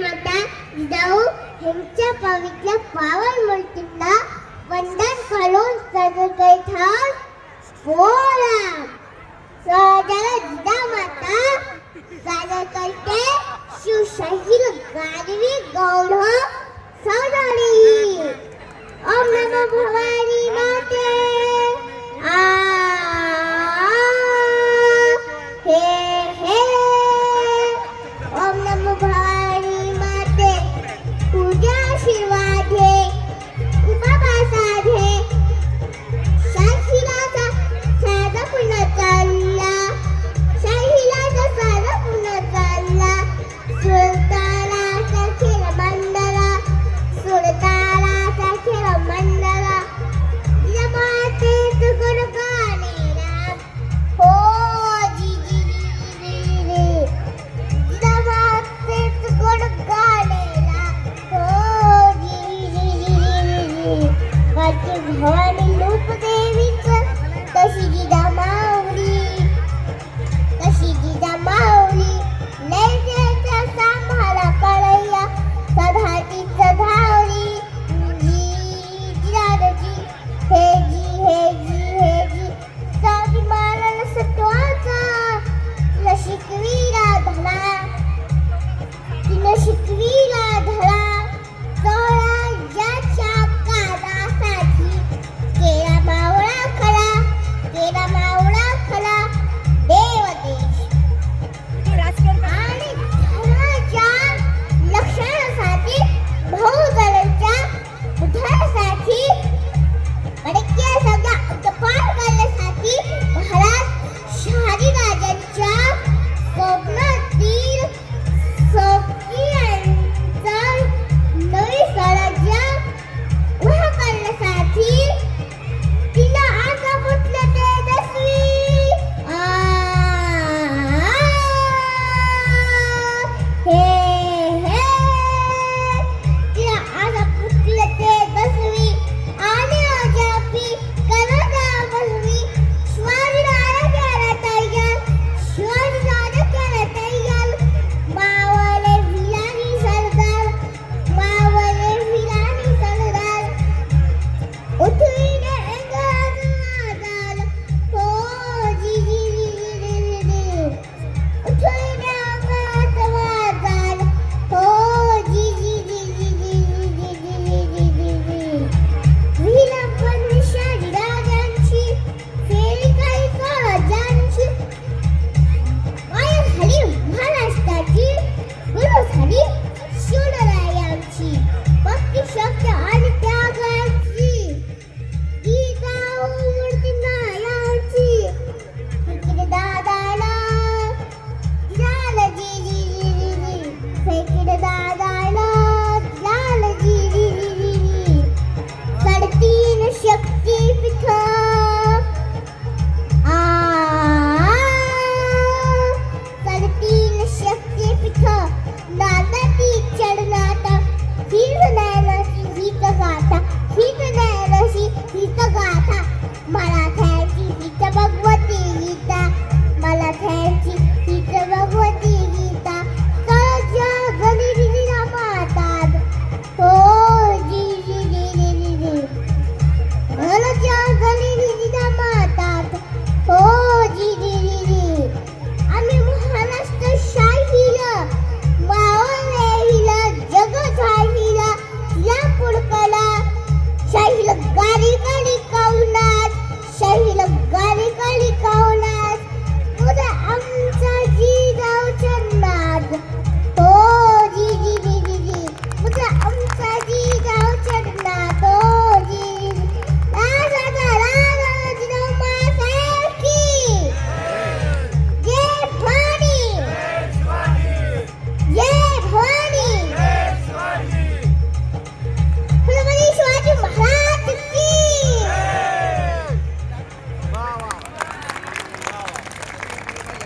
माता जिजाऊ ह्यांच्या पवित्र पावन मूर्तीला वंदन करून सगळे ठाण बोला. सहजाला जिजा माता सादर करते शिवशाहीर गाडवी गौरव